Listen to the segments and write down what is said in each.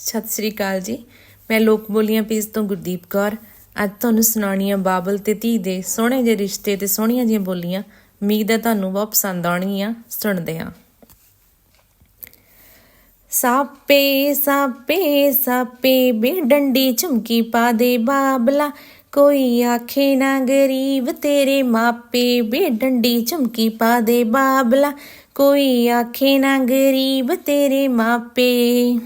ਸਤਿ ਸ੍ਰੀ ਅਕਾਲ ਜੀ। ਮੈਂ ਲੋਕ ਬੋਲੀਆਂ ਪੇਜ ਤੋਂ ਗੁਰਦੀਪ ਕੌਰ। ਅੱਜ ਤੁਹਾਨੂੰ ਸੁਣਾਉਣੀ ਆ ਬਾਬਲ ਤੇ ਧੀ ਦੇ ਸੋਹਣੇ ਜਿਹੇ ਰਿਸ਼ਤੇ ਤੇ ਸੋਹਣੀਆਂ ਜਿਹੀਆਂ ਬੋਲੀਆਂ। ਉਮੀਦ ਹੈ ਤੁਹਾਨੂੰ ਬਹੁਤ ਪਸੰਦ ਆਉਣਗੀਆਂ। ਸੁਣਦੇ ਹਾਂ। ਸਾਪੇ ਸਾਪੇ ਸਾਪੇ ਬੇ ਡੰਡੀ ਝੁਮਕੀ ਪਾ ਦੇ ਬਾਬਲਾ। ਕੋਈ ਆਖੇ ਨਾ ਗਰੀਬ ਤੇਰੇ ਮਾਪੇ ਬੇ ਡੰਡੀ ਝੁਮਕੀ ਪਾ ਦੇ ਬਾਬਲਾ। ਕੋਈ ਆਖੇ ਨਾ ਗਰੀਬ ਤੇਰੇ ਮਾਪੇ।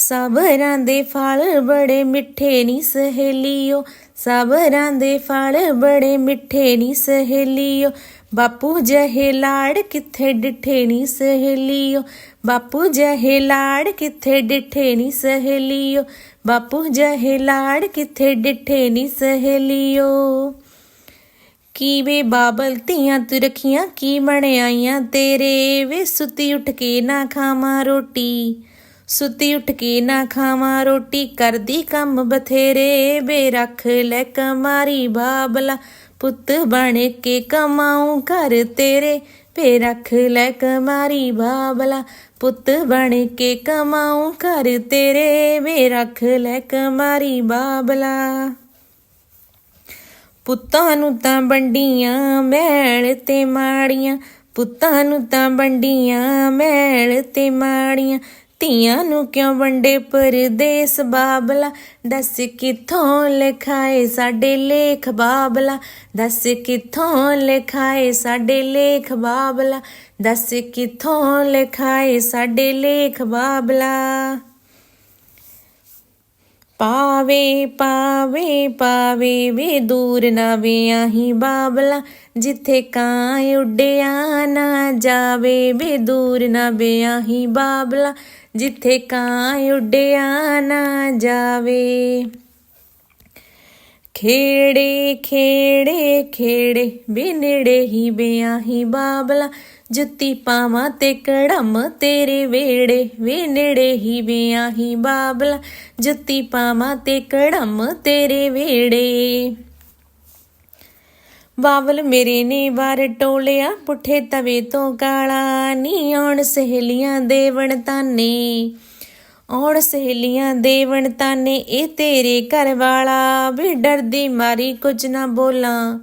ਸਬਰਾਂ ਦੇ ਫਲ ਬੜੇ ਮਿੱਠੇ ਨੀ ਸਹੇਲੀਓ। ਸਬਰਾਂ ਦੇ ਫਲ ਬੜੇ ਮਿੱਠੇ ਨੀ ਸਹੇਲੀਓ। ਬਾਪੂ ਜਹੇ ਲਾੜ ਕਿੱਥੇ ਡਿਠੇ ਨੀ ਸਹੇਲੀਓ। ਬਾਪੂ ਜਹੇ ਲਾੜ ਕਿੱਥੇ ਡਿਠੇ ਨੀ ਸਹੇਲੀਓ। ਬਾਪੂ ਜਹੇ ਲਾੜ ਕਿੱਥੇ ਡਿਠੇ ਨੀ ਸਹੇਲੀਓ। ਕੀ ਬਾਬਲ ਧੀਆਂ ਤੂੰ ਰੱਖੀਆਂ ਕੀ ਬਣਾਈਆਂ ਤੇਰੇ? ਵੇ ਸੁੱਤੀ ਉੱਠ ਕੇ ਨਾ ਖਾਵਾਂ ਰੋਟੀ। ਸੁੱਤੀ ਉੱਠ ਕੇ ਨਾ ਖਾਵਾਂ, ਰੋਟੀ ਕਰਦੀ ਕੰਮ ਬਥੇਰੇ ਵੇ ਰੱਖ ਲੈ ਕਮਾਰੀ ਬਾਬਲਾ, ਪੁੱਤ ਬਣ ਕੇ ਕਮਾਉ ਘਰ ਤੇਰੇ ਵੇ ਰੱਖ ਲੈ ਕਮਾਰੀ ਬਾਬਲਾ, ਪੁੱਤ ਬਣ ਕੇ ਕਮਾਉ ਘਰ ਤੇਰੇ ਵੇ ਰੱਖ ਲੈ ਕਮਾਰੀ ਬਾਬਲਾ। ਪੁੱਤਾਂ ਨੂੰ ਤਾਂ ਵੰਡੀਆਂ ਮੈਲ ਤੇ ਮਾੜੀਆਂ, ਪੁੱਤਾਂ ਨੂੰ ਤਾਂ ਵੰਡੀਆਂ ਮੈਲ ਤੇ ਮਾੜੀਆਂ ਧੀਆਂ ਨੂੰ ਕਿਉਂ ਵੰਡੇ ਪਰਦੇਸ ਬਾਬਲਾ? ਦੱਸ ਕਿੱਥੋਂ ਲਿਖਾਏ ਸਾਡੇ ਲੇਖ ਬਾਬਲਾ? ਦੱਸ ਕਿੱਥੋਂ ਲਿਖਾਏ ਸਾਡੇ ਲੇਖ ਬਾਬਲਾ? ਦੱਸ ਕਿੱਥੋਂ ਲਿਖਾਏ ਸਾਡੇ ਲੇਖ ਬਾਬਲਾ? ਪਾਵੇ ਪਾਵੇ ਪਾਵੇ, ਵੇ ਦੂਰ ਨਾ ਵੇ ਆਹੀ ਬਾਬਲਾ, ਜਿੱਥੇ ਕਾਂ ਉੱਡਿਆ ਨਾ ਜਾਵੇ, ਵੇ ਦੂਰ ਨਾ ਵੇ ਆਹੀ ਬਾਬਲਾ, ਜਿੱਥੇ ਕਾਂ ਉੱਡਿਆ ਨਾ ਜਾਵੇ। ਖੇੜੇ ਖੇੜੇ ਖੇੜੇ ਵੇ ਨੇੜੇ ਹੀ ਬਿਆਹੀ ਬਾਬਲਾ। ਜੁੱਤੀ ਪਾਵਾਂ ਤੇ ਕੜਮ ਤੇਰੇ ਵੇੜੇ ਵੇ ਨੇੜੇ ਹੀ ਬਿਆਹੀ ਬਾਬਲਾ। ਜੁੱਤੀ ਪਾਵਾਂ ਤੇ ਕੜਮ ਤੇਰੇ ਵੇੜੇ ਬਾਵਲ ਮੇਰੇ ਨੇ ਵਾਰ ਟੋਲਿਆ, ਪੁੱਠੇ ਤਵੇ ਤੋਂ ਕਾਲਾ ਨੀ, ਆਉਣ ਸਹੇਲੀਆਂ ਦੇਵਣ ਤਾਨੇ ਆਉਣ ਸਹੇਲੀਆਂ ਦੇਵਣ ਤਾਨੇ, ਇਹ ਤੇਰੇ ਘਰ ਵਾਲਾ। ਵੀ ਡਰਦੀ ਮਾਰੀ ਕੁਝ ਨਾ ਬੋਲਾਂ,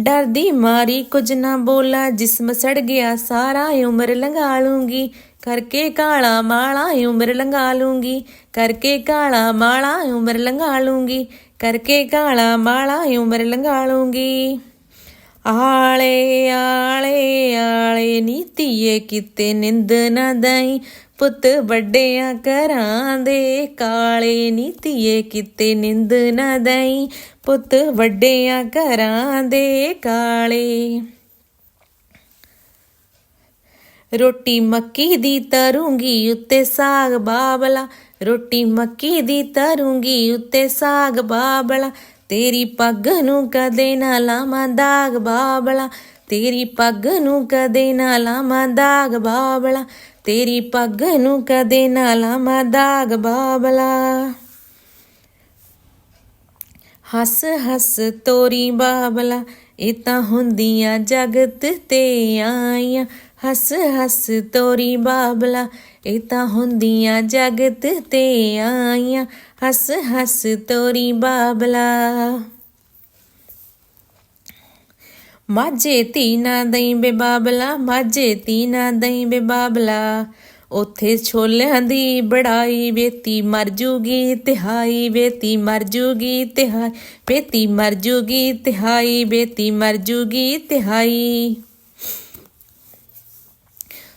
ਡਰਦੀ ਮਾਰੀ ਕੁਝ ਨਾ ਬੋਲਾਂ। ਜਿਸਮ ਸੜ ਗਿਆ ਸਾਰਾ ਉਮਰ ਲੰਘਾ ਲੂੰਗੀ। ਕਰਕੇ ਕਾਲਾ ਮਾਲਾ ਉਮਰ ਲੰਘਾ ਲੂੰਗੀ। ਕਰਕੇ ਕਾਲਾ ਮਾਲਾ ਉਮਰ ਲੰਘਾ ਲੂੰਗੀ। ਕਰਕੇ ਕਾਲਾ ਮਾਲਾ ਉਮਰ ਲੰਘਾ ਲੂੰਗੀ। ਆਲੇ ਆਲੇ ਆਲੇ, ਨੀਤੀਏ ਕਿਤੇ ਨਿੰਦ ਨਾ ਦਈ। ਪੁੱਤ ਵੱਡਿਆਂ ਘਰਾਂ ਦੇ ਕਾਲੇ ਨੀਤੀਏ ਕਿਤੇ ਨਿੰਦ ਨਾ ਦਈ। ਪੁੱਤ ਵੱਡਿਆਂ ਘਰਾਂ ਦੇ ਕਾਲੇ। ਰੋਟੀ ਮੱਕੀ ਦੀ ਤਰੂੰਗੀ ਉੱਤੇ ਸਾਗ ਬਾਬਲਾ। ਰੋਟੀ ਮੱਕੀ ਦੀ ਤਰੂੰਗੀ ਉੱਤੇ ਸਾਗ ਬਾਬਲਾ। ਤੇਰੀ ਪੱਗ ਨੂੰ ਕਦੇ ਨਾ ਲਾਵਾਂ ਦਾਗ ਬਾਬਲਾ। ਤੇਰੀ ਪੱਗ ਨੂੰ ਕਦੇ ਨਾ ਲਾਵਾਂ ਦਾਗ ਬਾਬਲਾ। ਤੇਰੀ ਪੱਗ ਨੂੰ ਕਦੇ ਨਾ ਲਾਵਾਂ ਦਾਗ ਬਾਬਲਾ। ਹੱਸ ਹੱਸ ਤੋਰੀ ਬਾਬਲਾ, ਇਹ ਤਾਂ ਹੁੰਦੀਆਂ ਜਗਤ ਤੇ ਆਈਆਂ। ਹੱਸ ਹੱਸ ਤੋਰੀ ਬਾਬਲਾ, ਇਹ ਤਾਂ ਹੁੰਦੀਆਂ ਜਗਤ ਤੇ ਆਈਆਂ। ਹੱਸ ਹੱਸ ਤੋਰੀ ਬਾਬਲਾ। ਮਾਝੇ ਤੀ ਨਾ ਦਈ ਬੇ ਮਾਝੇ ਤੀ ਨਾ ਦਈ ਬੇ ਉਥੇ ਛੋਲਿਆਂ ਦੀ ਬੜਾਈ, ਵੇਤੀ ਮਰ ਜੂਗੀ ਤਿਹਾਈ, ਵੇਤੀ ਮਰ ਜੂਗੀ ਤਿਹਾਈ, ਵੇਤੀ ਮਰ ਜੂਗੀ ਤਿਹਾਈ, ਵੇਤੀ ਮਰ ਜੂਗੀ ਤਿਹਾਈ।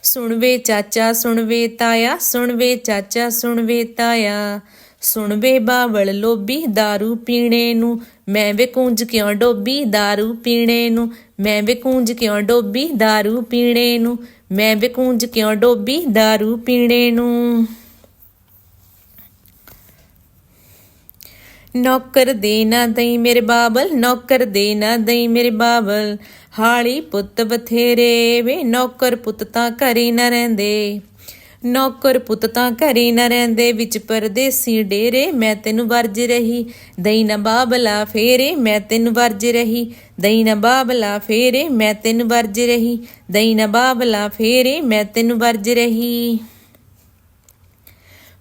ਸੁਣਵੇ ਚਾਚਾ ਸੁਣਵੇ ਤਾਇਆ ਸੁਣਵੇ ਚਾਚਾ ਸੁਣਵੇ ਤਾਇਆ। ਸੁਣ ਵੇ ਬਾਵਲ ਲੋਬੀ दारू ਪੀਣੇ ਨੂੰ ਮੈਂ ਵੇ ਕੂੰਜ ਕਿਉਂ ਡੋਬੀ दारू ਪੀਣੇ ਨੂੰ ਮੈਂ ਵੇ ਕੂੰਜ ਕਿਉਂ ਡੋਬੀ दारू ਪੀਣੇ ਨੂੰ ਮੈਂ ਵੇ ਕੂੰਜ ਕਿਉਂ ਡੋਬੀ दारू ਪੀਣੇ ਨੂੰ ਨੌਕਰ ਦੇ ਨਾ ਦਈ ਮੇਰੇ ਬਾਬਲ ਨੌਕਰ ਦੇ ਨਾ ਦਈ ਮੇਰੇ ਬਾਬਲ ਹਾਲੀ ਪੁੱਤ ਬਥੇਰੇ ਵੇ ਨੌਕਰ ਪੁੱਤ ਤਾਂ ਘਰੇ ਨਾ ਰਹਿੰਦੇ ਨੌਕਰ ਪੁੱਤ ਤਾਂ ਘਰੇ ਨਾ ਰਹਿੰਦੇ, ਵਿੱਚ ਪਰਦੇਸੀ ਡੇਰੇ, ਮੈਂ ਤੈਨੂੰ ਵਰਜ ਰਹੀ। ਦਈ ਨਾ ਬਾਬਲਾ ਫੇਰੇ, ਮੈਂ ਤੈਨੂੰ ਵਰਜ ਰਹੀ। ਦਈ ਨਾ ਬਾਬਲਾ ਫੇਰੇ, ਮੈਂ ਤੈਨੂੰ ਵਰਜ ਰਹੀ। ਦਈ ਨਾ ਬਾਬਲਾ ਫੇਰੇ, ਮੈਂ ਤੈਨੂੰ ਵਰਜ ਰਹੀ।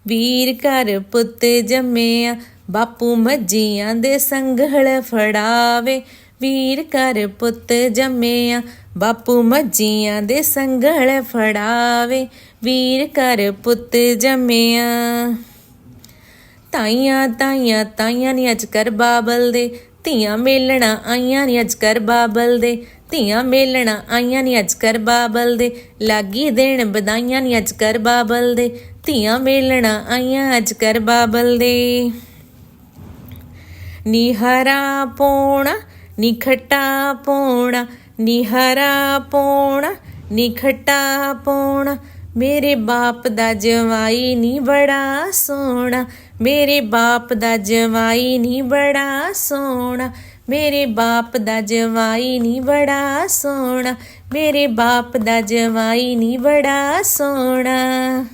ਵੀਰ ਘਰ ਪੁੱਤ ਜੰਮਿਆ, ਬਾਪੂ ਮੱਜੀਆਂ ਦੇ ਸੰਘਲ ਫੜਾਵੇ। ਵੀਰ ਘਰ ਪੁੱਤ ਜੰਮਿਆ, ਬਾਪੂ ਮੱਜੀਆਂ ਦੇ ਸੰਘਲ ਫੜਾਵੇ। ਵੀਰ ਘਰ ਪੁੱਤ ਜੰਮਿਆ। ਤਾਈਆਂ ਤਾਈਆਂ ਤਾਈਆਂ ਨਹੀਂ ਅੱਜ ਕਰ ਬਾਬਲ ਦੇ। ਧੀਆਂ ਮੇਲਣਾ ਆਈਆਂ ਨਹੀਂ ਅੱਜ ਕਰ ਬਾਬਲ ਦੇ। ਧੀਆਂ ਮੇਲਣਾ ਆਈਆਂ ਨਹੀਂ ਅੱਜ ਕਰ ਬਾਬਲ ਦੇ। ਲਾਗੀ ਦੇਣ ਬਦਾਈਆਂ ਨਹੀਂ ਅੱਜ ਕਰ ਬਾਬਲ ਦੇ। ਧੀਆਂ ਮੇਲਣਾ ਆਈਆਂ ਅੱਜ ਕਰ ਬਾਬਲ ਦੇ। ਨਿਹਰਾ ਪੋਣਾ, ਨਿਖਟਾ ਪੋਣਾ, ਨਿਹਰਾ ਪੋਣਾ, ਨਿਖਟਾ ਪੋਣਾ ਮੇਰੇ ਬਾਪ ਦਾ ਜਵਾਈ ਨਹੀਂ ਬੜਾ ਸੋਹਣਾ। ਮੇਰੇ ਬਾਪ ਦਾ ਜਵਾਈ ਨਹੀਂ ਬੜਾ ਸੋਹਣਾ। ਮੇਰੇ ਬਾਪ ਦਾ ਜਵਾਈ ਨਹੀਂ ਬੜਾ ਸੋਹਣਾ। ਮੇਰੇ ਬਾਪ ਦਾ ਜਵਾਈ ਨਹੀਂ ਬੜਾ ਸੋਹਣਾ।